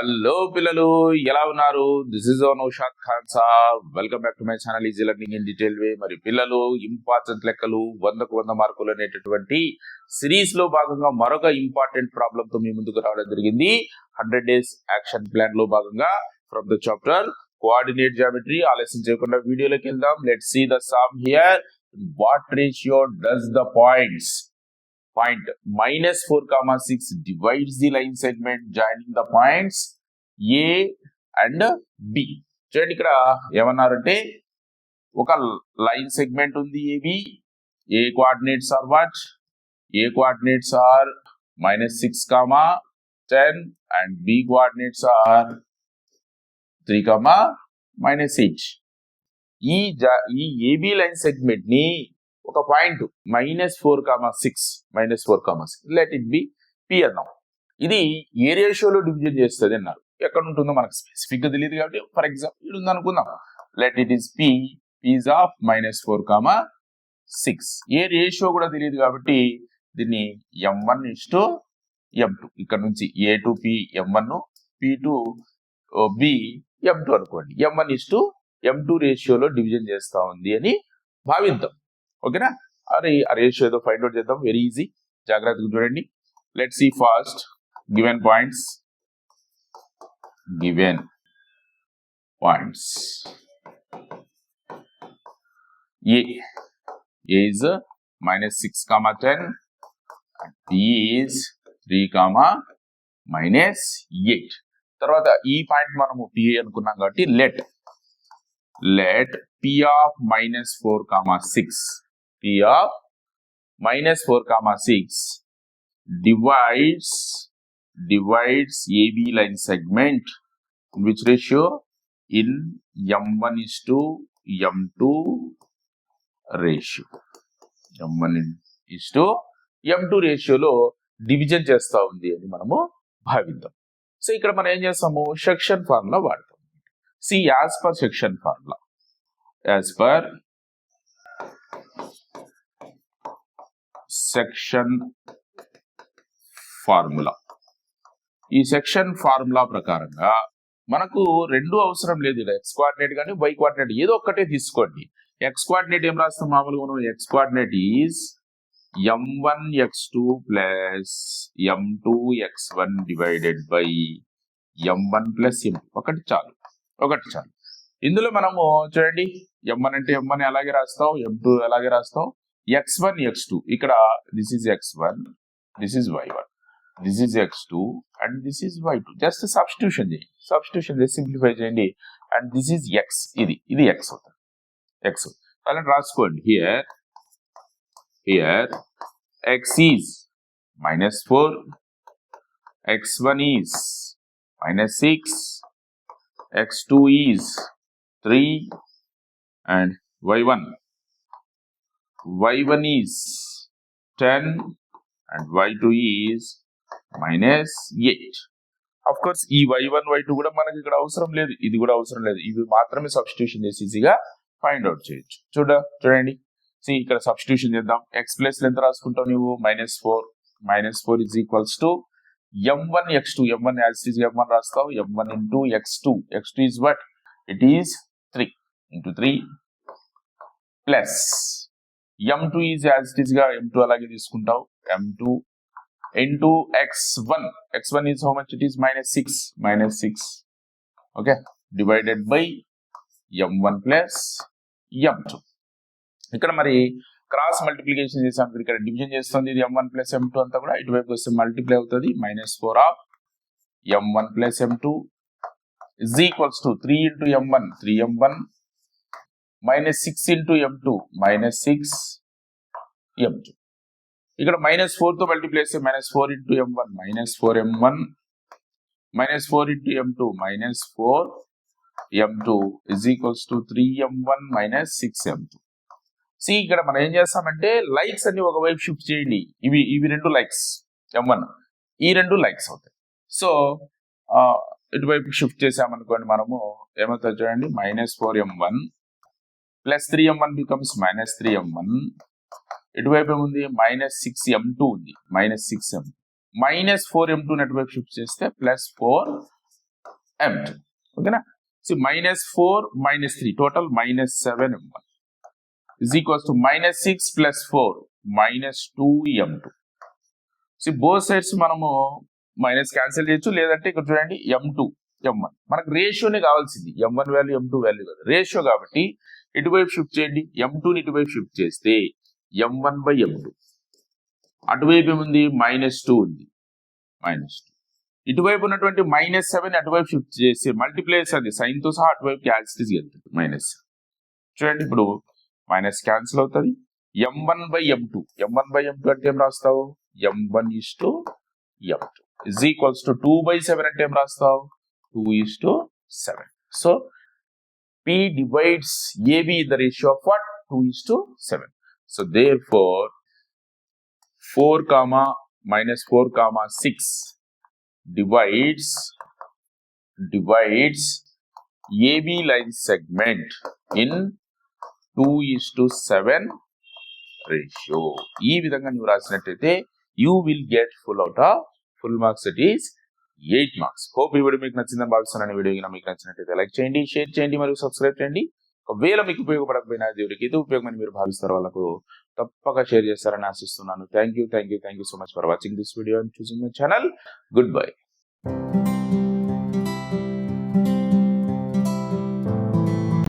Hello పిల్లలు ఎలా ఉన్నారు? This is Naushad Khan sir welcome back to my channel easy learning in detail way మరి పిల్లలు important లెక్కలు వందకు వంద మార్కులు అనేటటువంటి సిరీస్లో భాగంగా మరొక ఇంపార్టెంట్ ప్రాబ్లం తో మీ ముందుకు రావడం జరిగింది. హండ్రెడ్ డేస్ యాక్షన్ ప్లాన్లో భాగంగా from the chapter coordinate geometry ఆలస్యం చేయకుండా వీడియోలోకి వెళ్దాం. Let see the sum here what ratio does the points point minus 4 comma 6 divides the line segment joining the points A and B చూడండి ఇక్కడ ఏమన్నారంటే ఒక లైన్ సెగ్మెంట్ ఉంది AB A coordinates are what A coordinates are minus six comma ten and B coordinates are three comma minus eight. ఈ ఈ AB line సెగ్మెంట్ని ఒక point minus four comma six minus four comma six. Let it be P అన్నాం ఇది ఏ రేషియోలో division చేస్తుంది అన్నారు. ఎక్కడ ఉంటుందో మనకు స్పెసిఫిక్గా తెలియదు కాబట్టి ఫర్ ఎగ్జాంపుల్ ఇది ఉంది అనుకుందాం. Let it is P P's of minus four comma six A ratio కూడా తెలియదు కాబట్టి దీన్ని M one is to M two ఇక్కడ నుంచి A to P M one P to B M two అనుకోండి. M one is to M two రేషియోలో division చేస్తా ఉంది అని భావిద్దాం. ఓకేనా? అరే ఆ ఏదో ఫైండ్ అవుట్ చేద్దాం. వెరీ ఈజీ జాగ్రత్తగా చూడండి. Let see first given points given points A is minus 6 comma 10 and b is 3 comma minus 8 తర్వాత ఈ పాయింట్ మనము పి అనుకున్నాం కాబట్టి let let P of minus four comma six p of minus four comma six divides divides AB line segment which ratio in M one is to M two ratio M one is to M two రేషియోలో division చేస్తూ ఉంది అని మనము భావిద్దాం. So ఇక్కడ మనం ఏం చేస్తాము? Section formula వాడతాం. See as per section formula as per section formula. ఈ సెక్షన్ ఫార్ములా ప్రకారంగా మనకు రెండు అవసరం లేదు. ఇలా ఎక్స్ కోఆర్డినేట్ కానీ వై కోఆర్డినేట్ ఏదో ఒక్కటే తీసుకోండి. ఎక్స్ కోఆర్డినేట్ ఏం రాస్తాం? మామూలుగా మనం X coordinate is M one X two plus M two X one divided by M one plus M ఒకటి చాలు. ఒకటి చాలు. ఇందులో మనము చూడండి. ఎం వన్ అంటే ఎం వన్ అలాగే రాస్తాం. ఎం టూ అలాగే రాస్తాం. ఎక్స్ వన్ ఎక్స్ టూ ఇక్కడ this is X one this is Y one this is X two and this is Y two just substitution చేయండి. సబ్స్టిట్యూషన్ చేసి సింప్లిఫై చేయండి. అండ్ దిస్ ఈజ్ ఎక్స్ ఇది ఇది ఎక్స్ అవుతుంది. X అలా రాసుకోండి. Here here X is minus four X one is minus six X two is three and Y one Y one is ten and Y two minus eight of course ఈ Y one Y two కూడా మనకి ఇక్కడ అవసరం లేదు. ఇది కూడా అవసరం లేదు. ఇవి మాత్రమే సబ్స్టిట్యూషన్ చేసి ఈజీగా ఫైండ్ అవుట్ చేయొచ్చు. చూడ చూడండి. సి ఇక్కడ సబ్స్టిట్యూషన్ చేద్దాం. ఎక్స్ ప్లస్ ఎంత రాసుకుంటావు నువ్వు. Minus four minus four is equals to M one x two M one as is M one రాస్తావు. M one into x two x two is what it is three into three plus M two is as it ఈస్గా M two అలాగే తీసుకుంటావు. M two into x one x one is how much it is minus six minus six okay divided by M one plus M two ఇక్కడ మరి cross multiplication చేసాం. ఇక్కడ division చేస్తుంది. ఇది M one plus M two అంతా కూడా ఇటువైపు వస్తే మల్టిప్లై అవుతుంది. Minus four of M one plus M two is equals to three into M one three M one minus six into M two minus six M two ఇక్కడ minus ఫోర్తో multiply చేస్తే minus four into M one minus four M one minus four into M two minus four M two is equals to three M one minus six M two see ఇక్కడ మనం ఏం చేస్తామంటే likes అన్ని ఒకవైపు shift చేయండి. ఇవి ఇవి రెండు లైక్స్ ఎం వన్ ఈ రెండు లైక్స్ అవుతాయి. సో ఇటువైపు షిఫ్ట్ చేసామనుకోండి మనము ఏమవుతుంది చూడండి? Minus four M one plus three M one becomes minus three M one ఇటువైపు ఏముంది? మైనస్ సిక్స్ ఎం టూ ఉంది. Minus six M minus four M two network shift చేస్తే? ప్లస్ ఫోర్ ఎం టూ ఓకేనా so minus four minus three total minus seven M one is equals to minus six plus four minus two M two see both sides మనము minus cancel చేయొచ్చు. లేదంటే ఇక్కడ చూడండి ఎం two M one మనకు రేషియోనే కావాల్సింది. M one value M two value కాదు. Ratio కాబట్టి ఇటువైపు షిఫ్ట్ చేయండి. ఎం టూని ఇటువైపు షిఫ్ట్ చేస్తే M one by M two అటువైపు ఏముంది? మైనస్ టూ ఉంది. మైనస్ టూ ఇటువైపు ఉన్నటువంటి మైనస్ సెవెన్ అటువైపు షిఫ్ట్ చేసి మల్టిప్లేస్ అది సైన్తో సహా అటువైపు క్యాన్సిల్ వెళ్తుంది. మైనస్ చూడండి ఇప్పుడు మైనస్ క్యాన్సిల్ అవుతుంది. M one by M two M one by M two అంటే ఏం రాస్తావు? M one is to M two is equals to two by seven అంటే ఏం రాస్తావు? Two is to seven so P divides AB in the ratio of what? 2 is to 7. So therefore, 4 comma minus 4 comma 6 divides divides AB line segment in 2 is to 7 ratio. ఈ విధంగా నువ్వు రాసినట్టయితే you will get full out of full marks it is eight marks. Hope ఈ video మీకు నచ్చిందని భావిస్తున్నాను. Video మీకు నచ్చినట్లయితే like చేయండి షేర్ చేయండి మరియు సబ్స్క్రైబ్ చేయండి. ఒకవేళ మీకు ఉపయోగపడకపోయినా దేవుడికి ఇది ఉపయోగమని మీరు భావిస్తారు వాళ్ళకు తప్పక షేర్ చేస్తారని ఆశిస్తున్నాను. Thank you thank you thank you so much for watching this video and choosing my channel. Good bye.